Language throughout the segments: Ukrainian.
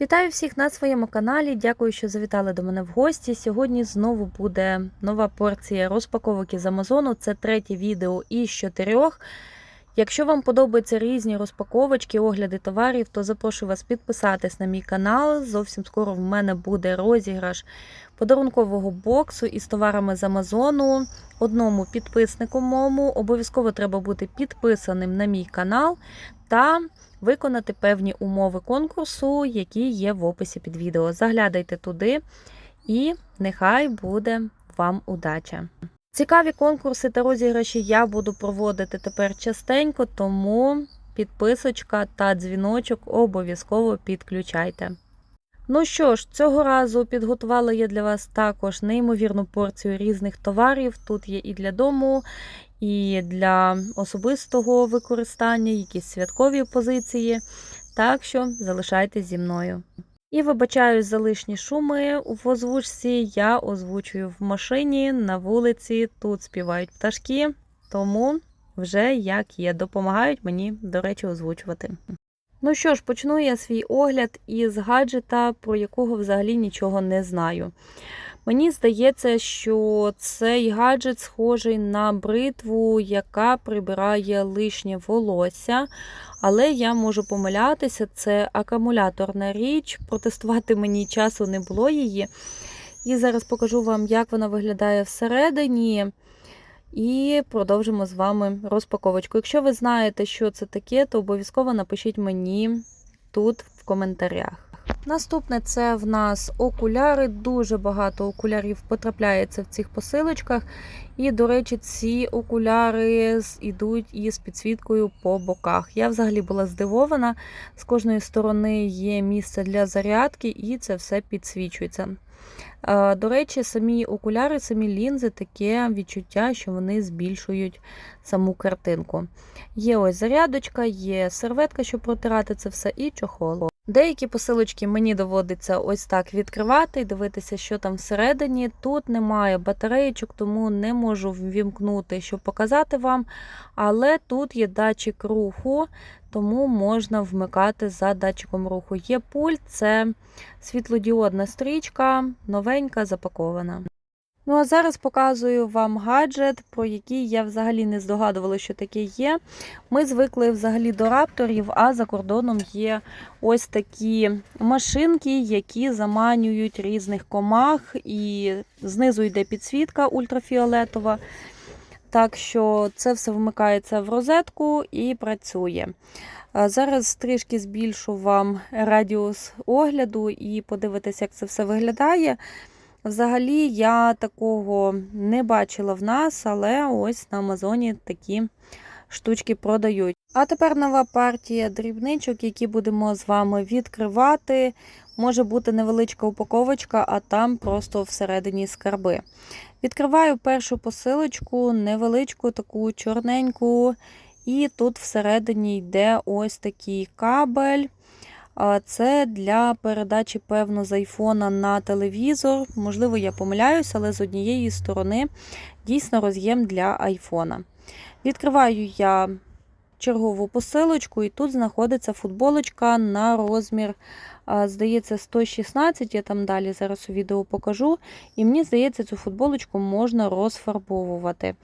Вітаю всіх на своєму каналі. Дякую, що завітали до мене в гості. Сьогодні знову буде нова порція розпаковок із Амазону. Це третє відео із чотирьох. Якщо вам подобаються різні розпаковочки, огляди товарів, то запрошую вас підписатись на мій канал. Зовсім скоро в мене буде розіграш подарункового боксу із товарами з Амазону. Одному підписнику моєму обов'язково треба бути підписаним на мій канал та виконати певні умови конкурсу, які є в описі під відео. Заглядайте туди і нехай буде вам удача! Цікаві конкурси та розіграші я буду проводити тепер частенько, тому підписочка та дзвіночок обов'язково підключайте. Ну що ж, цього разу підготувала я для вас також неймовірну порцію різних товарів. Тут є і для дому, і для особистого використання, якісь святкові позиції. Так що залишайтесь зі мною. І вибачаюсь за лишні шуми в озвучці. Я озвучую в машині на вулиці. Тут співають пташки, тому вже як є, допомагають мені, до речі, озвучувати. Ну що ж, почну я свій огляд із гаджета, про якого взагалі нічого не знаю. Мені здається, що цей гаджет схожий на бритву, яка прибирає лишнє волосся. Але я можу помилятися, це акумуляторна річ. Протестувати мені часу не було її. І зараз покажу вам, як вона виглядає всередині. І продовжимо з вами розпаковочку. Якщо ви знаєте, що це таке, то обов'язково напишіть мені тут в коментарях. Наступне це в нас окуляри. Дуже багато окулярів потрапляється в цих посилочках. І, до речі, ці окуляри йдуть із підсвіткою по боках. Я взагалі була здивована. З кожної сторони є місце для зарядки, і це все підсвічується. До речі, самі окуляри, самі лінзи таке відчуття, що вони збільшують саму картинку. Є ось зарядочка, є серветка, щоб протирати це все, і чохол. Деякі посилочки мені доводиться ось так відкривати і дивитися, що там всередині. Тут немає батареїчок, тому не можу ввімкнути, щоб показати вам. Але тут є датчик руху, тому можна вмикати за датчиком руху. Є пульт, це світлодіодна стрічка, новенька, запакована. Ну, а зараз показую вам гаджет, про який я взагалі не здогадувала, що таке є. Ми звикли взагалі до рапторів, а за кордоном є ось такі машинки, які заманюють різних комах, і знизу йде підсвітка ультрафіолетова. Так що це все вмикається в розетку і працює. Зараз трішки збільшу вам радіус огляду і подивитися, як це все виглядає. Взагалі, я такого не бачила в нас, але ось на Амазоні такі штучки продають. А тепер нова партія дрібничок, які будемо з вами відкривати. Може бути невеличка упаковочка, а там просто всередині скарби. Відкриваю першу посилочку, невеличку, таку чорненьку. І тут всередині йде ось такий кабель. Це для передачі, певно, з айфона на телевізор. Можливо, я помиляюсь, але з однієї сторони дійсно роз'єм для айфона. Відкриваю я чергову посилочку, і тут знаходиться футболочка на розмір, здається, 116. Я там далі зараз у відео покажу. І мені здається, цю футболочку можна розфарбовувати.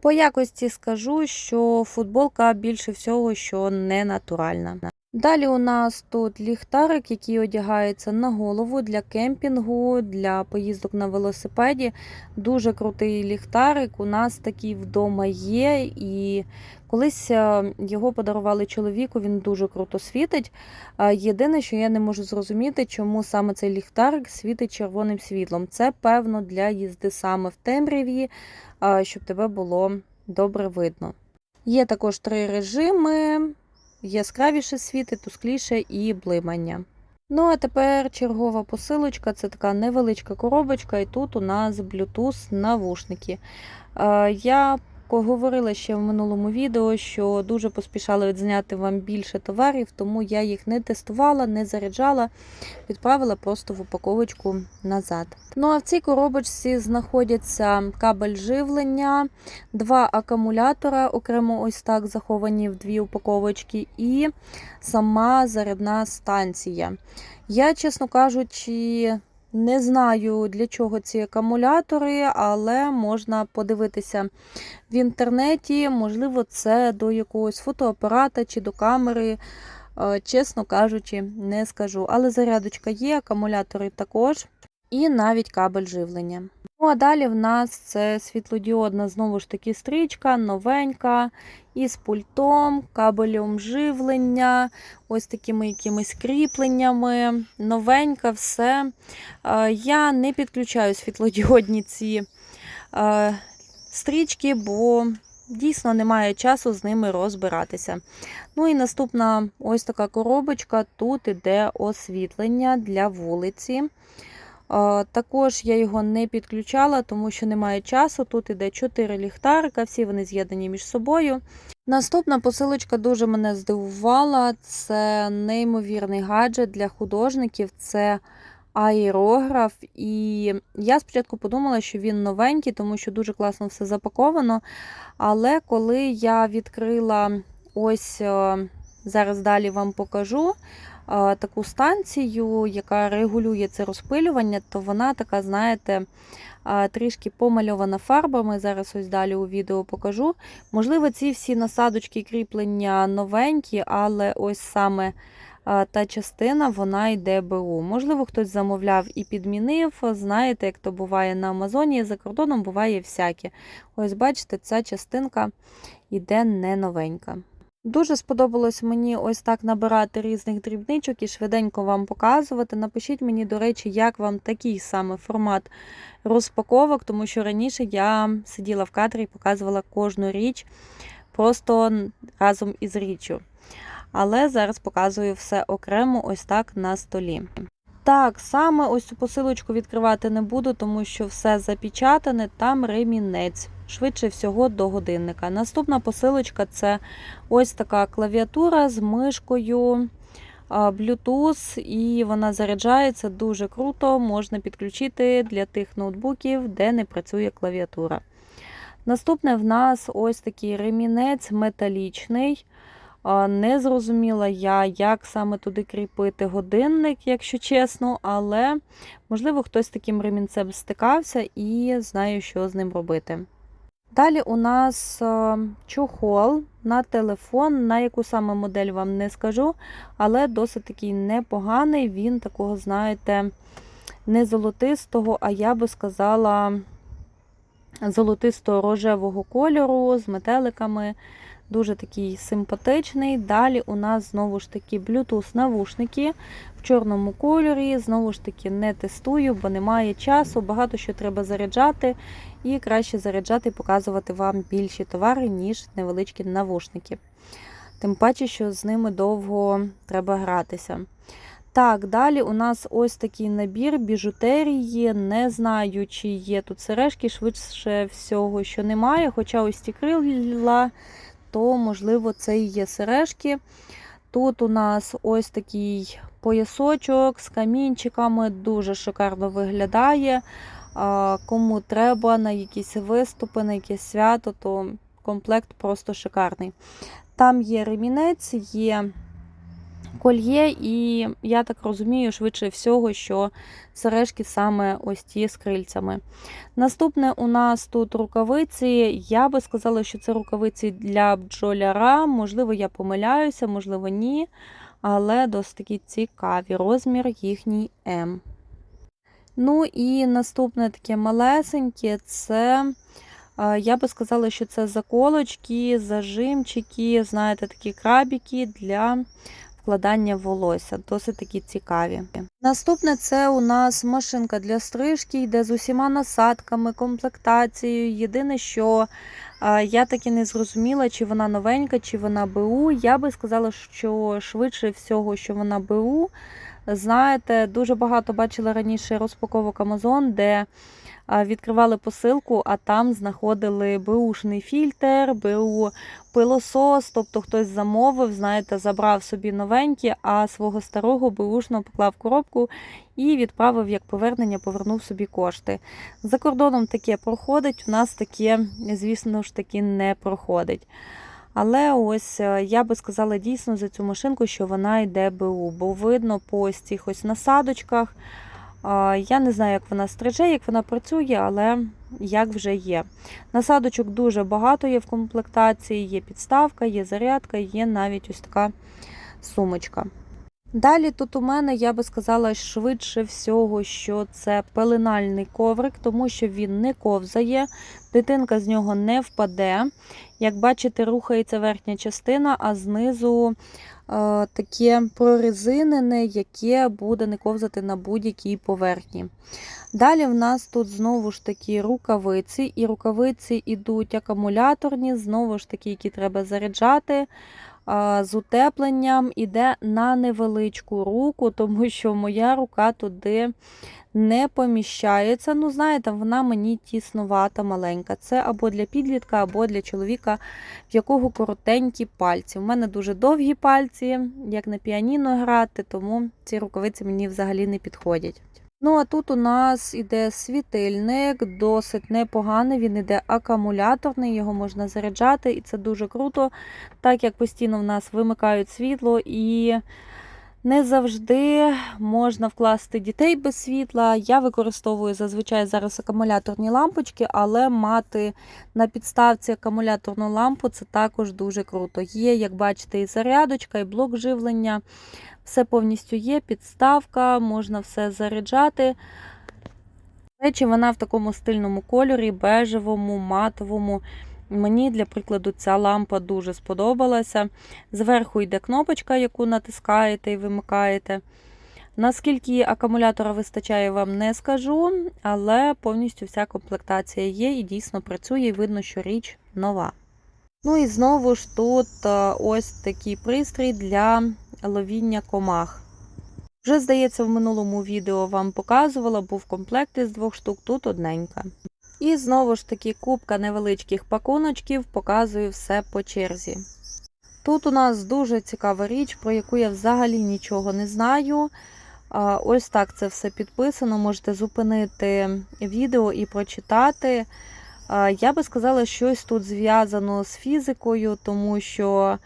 По якості скажу, що футболка більше всього, що не натуральна. Далі у нас тут ліхтарик, який одягається на голову для кемпінгу, для поїздок на велосипеді. Дуже крутий ліхтарик. У нас такий вдома є. І колись е, його подарували чоловіку, він дуже круто світить. Єдине, що я не можу зрозуміти, чому саме цей ліхтарик світить червоним світлом. Це, певно, для їзди саме в темряві, щоб тебе було добре видно. Є також три режими яскравіше світи, тускліше і блимання. Ну, а тепер чергова посилочка це така невеличка коробочка, і тут у нас Bluetooth навушники. Я говорила ще в минулому відео, що дуже поспішала відзняти вам більше товарів, тому я їх не тестувала, не заряджала, відправила просто в упаковочку назад. Ну а в цій коробочці знаходяться кабель живлення, два акумулятора, окремо ось так заховані в дві упаковочки, і сама зарядна станція. Я, чесно кажучи, не знаю, для чого ці акумулятори, але можна подивитися в інтернеті. Можливо, це до якогось фотоапарата чи до камери. Е, Чесно кажучи, не скажу. Але зарядочка є, акумулятори також, і навіть кабель живлення. Ну, а далі в нас це світлодіодна, знову ж таки, стрічка, новенька, із пультом, кабелем живлення, ось такими якимись кріпленнями. Новенька, все. Е, Я не підключаю світлодіодні ці е, стрічки, бо дійсно немає часу з ними розбиратися. Ну і наступна ось така коробочка. Тут іде освітлення для вулиці. Також я його не підключала, тому що немає часу. Тут іде 4 ліхтарика, всі вони з'єднані між собою. Наступна посилочка дуже мене здивувала. Це неймовірний гаджет для художників. Це аерограф. І я спочатку подумала, що він новенький, тому що дуже класно все запаковано. Але коли я відкрила ось е, зараз далі вам покажу таку станцію, яка регулює це розпилювання, то вона така, знаєте, трішки помальована фарбами. Зараз ось далі у відео покажу. Можливо, ці всі насадочки і кріплення новенькі, але ось саме та частина вона йде БУ. Можливо, хтось замовляв і підмінив. Знаєте, як то буває на Амазоні, за кордоном буває всяке. Ось, бачите, ця частинка йде не новенька. Дуже сподобалось мені ось так набирати різних дрібничок і швиденько вам показувати. Напишіть мені, до речі, як вам такий саме формат розпаковок, тому що раніше я сиділа в кадрі і показувала кожну річ просто разом із річчю. Але зараз показую все окремо, ось так на столі. Так, саме ось цю посилочку відкривати не буду, тому що все запечатане, там ремінець. Швидше всього до годинника. Наступна посилочка це ось така клавіатура з мишкою Bluetooth, і вона заряджається дуже круто, можна підключити для тих ноутбуків, де не працює клавіатура. Наступне в нас ось такий ремінець металічний. Не зрозуміла я, як саме туди кріпити годинник, якщо чесно, але, можливо, хтось з таким ремінцем стикався і знає, що з ним робити. Далі у нас е, чохол на телефон, на яку саме модель вам не скажу, але досить такий непоганий. Він такого, знаєте, не золотистого, а я би сказала, золотисто-рожевого кольору з метеликами. Дуже такий симпатичний. Далі у нас знову ж таки Bluetooth-навушники в чорному кольорі. Знову ж таки, не тестую, бо немає часу, багато що треба заряджати. І краще заряджати і показувати вам більші товари, ніж невеличкі навушники. Тим паче, що з ними довго треба гратися. Так, далі у нас ось такий набір біжутерії. Не знаю, чи є тут сережки, швидше всього, що немає. Хоча ось ці крила, то, можливо, це і є сережки. Тут у нас ось такий поясочок з камінчиками, дуже шикарно виглядає. Кому треба на якісь виступи, на якесь свято, то комплект просто шикарний. Там є ремінець, є кольє, і я так розумію, швидше всього, що сережки саме ось ті з крильцями. Наступне у нас тут рукавиці. Я би сказала, що це рукавиці для бджоляра. Можливо, я помиляюся, можливо, ні. Але досить цікаві. Розмір їхній М. Ну і наступне таке малесеньке це, я би сказала, що це заколочки, зажимчики, знаєте, такі крабіки для вкладання волосся. Досить такі цікаві. Наступне це у нас машинка для стрижки, йде з усіма насадками, комплектацією. Єдине, що я таки не зрозуміла, чи вона новенька, чи вона БУ. Я би сказала, що швидше всього, що вона БУ. Знаєте, дуже багато бачила раніше розпаковок Amazon, де відкривали посилку, а там знаходили беушний фільтр, БУ пилосос, тобто хтось замовив, знаєте, забрав собі новенький, а свого старого беушного поклав коробку і відправив як повернення, повернув собі кошти. За кордоном таке проходить, у нас таке, звісно ж таки, не проходить. Але ось е, я би сказала дійсно за цю машинку, що вона йде БУ, бо видно по ось цих ось насадочках. Я не знаю, як вона стриже, як вона працює, але як вже є. Насадочок дуже багато є в комплектації, є підставка, є зарядка, є навіть ось така сумочка. Далі тут у мене, я би сказала, швидше всього, що це пеленальний коврик, тому що він не ковзає, дитинка з нього не впаде. Як бачите, рухається верхня частина, а знизу е, таке прорезинене, яке буде не ковзати на будь-якій поверхні. Далі в нас тут знову ж таки рукавиці, і рукавиці йдуть акумуляторні, знову ж таки, які треба заряджати. З утепленням іде на невеличку руку, тому що моя рука туди не поміщається. Ну, знаєте, вона мені тіснувата, маленька. Це або для підлітка, або для чоловіка, в якого коротенькі пальці. У мене дуже довгі пальці, як на піаніно грати, тому ці рукавиці мені взагалі не підходять. Ну, а тут у нас іде світильник, досить непоганий, він іде акумуляторний, його можна заряджати, і це дуже круто, так як постійно в нас вимикають світло і не завжди можна вкласти дітей без світла. Я використовую зазвичай зараз акумуляторні лампочки, але мати на підставці акумуляторну лампу це також дуже круто. Є, як бачите, і зарядочка, і блок живлення. Все повністю є, підставка, можна все заряджати. До речі, вона в такому стильному кольорі, бежевому, матовому. Мені, для прикладу, ця лампа дуже сподобалася. Зверху йде кнопочка, яку натискаєте і вимикаєте. Наскільки акумулятора вистачає, вам не скажу, але повністю вся комплектація є і дійсно працює, і видно, що річ нова. Ну і знову ж тут е, ось такий пристрій для ловіння комах. Вже, здається, в минулому відео вам показувала, був комплект із двох штук, тут одненька. І знову ж таки кубка невеличких пакуночків, показую все по черзі. Тут у нас дуже цікава річ, про яку я взагалі нічого не знаю. Ось так це все підписано. Можете зупинити відео і прочитати. Я би сказала, щось тут зв'язано з фізикою, тому що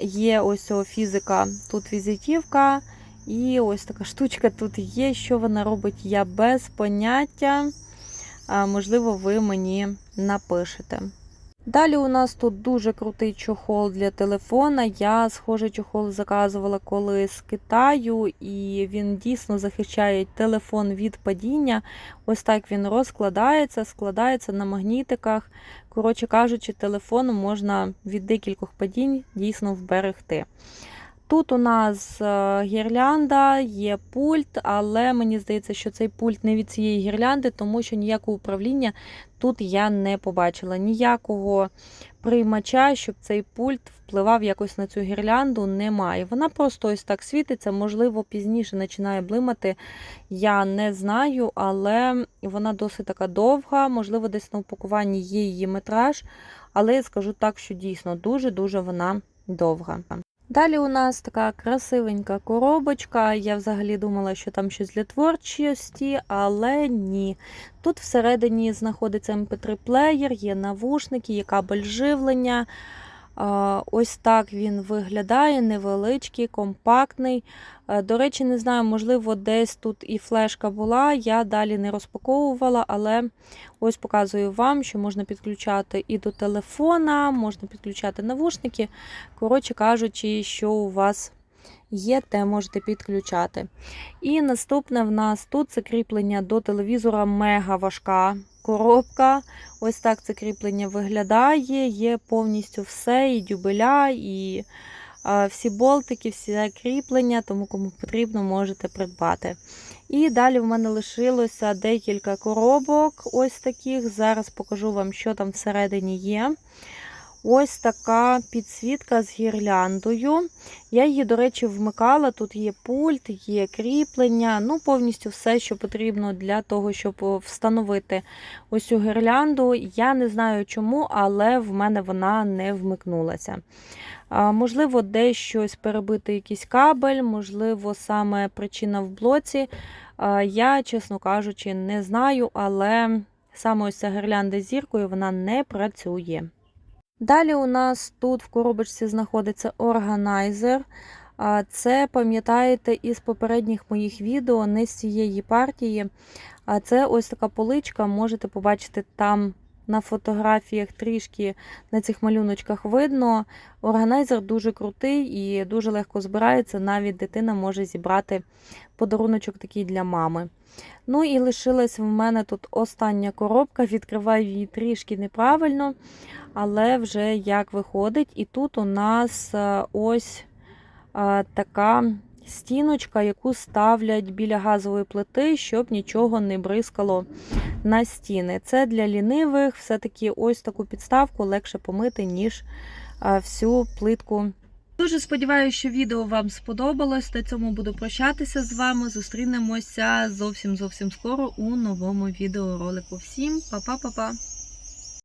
є ось фізика, тут візитівка, і ось така штучка тут є. Що вона робить, я без поняття. Можливо, ви мені напишете. Далі у нас тут дуже крутий чохол для телефона. Я схожий чохол заказувала колись з Китаю, і він дійсно захищає телефон від падіння. Ось так він розкладається, складається на магнітиках. Коротше кажучи, телефон можна від декількох падінь дійсно вберегти. Тут у нас е, гірлянда, є пульт, але мені здається, що цей пульт не від цієї гірлянди, тому що ніякого управління тут я не побачила. Ніякого приймача, щоб цей пульт впливав якось на цю гірлянду, немає. Вона просто ось так світиться, можливо, пізніше починає блимати. Я не знаю, але вона досить така довга, можливо, десь на упакуванні є її метраж, але я скажу так, що дійсно дуже-дуже вона довга. Далі у нас така красивенька коробочка. Я взагалі думала, що там щось для творчості, але ні. Тут всередині знаходиться MP3-плеєр, є навушники, є кабель живлення. Ось так він виглядає, невеличкий, компактний. До речі, не знаю, можливо, десь тут і флешка була. Я далі не розпаковувала, але ось показую вам, що можна підключати і до телефона, можна підключати навушники. Коротше кажучи, що у вас є, те можете підключати. І наступне в нас тут це кріплення до телевізора мега важка коробка. Ось так це кріплення виглядає. Є повністю все, і дюбеля, і всі болтики, всі кріплення, тому кому потрібно, можете придбати. І далі в мене лишилося декілька коробок ось таких. Зараз покажу вам, що там всередині є. Ось така підсвітка з гірляндою. Я її, до речі, вмикала. Тут є пульт, є кріплення, ну повністю все, що потрібно для того, щоб встановити ось цю гірлянду. Я не знаю чому, але в мене вона не вмикнулася. Можливо, десь щось перебити якийсь кабель, можливо, саме причина в блоці. Я, чесно кажучи, не знаю, але саме ось ця гірлянда з зіркою вона не працює. Далі у нас тут в коробочці знаходиться органайзер. Це пам'ятаєте із попередніх моїх відео, не з цієї партії. А це ось така поличка, можете побачити там на фотографіях трішки на цих малюночках видно. Органайзер дуже крутий і дуже легко збирається. Навіть дитина може зібрати подаруночок такий для мами. Ну і лишилась в мене тут остання коробка. Відкриваю її трішки неправильно, але вже як виходить. І тут у нас е, ось е, така стіночка, яку ставлять біля газової плити, щоб нічого не бризкало на стіни. Це для лінивих, все-таки ось таку підставку легше помити, ніж е, всю плитку. Дуже сподіваюся, що відео вам сподобалось. На цьому буду прощатися з вами. Зустрінемося зовсім зовсім скоро у новому відеоролику. Всім па-па-па-па!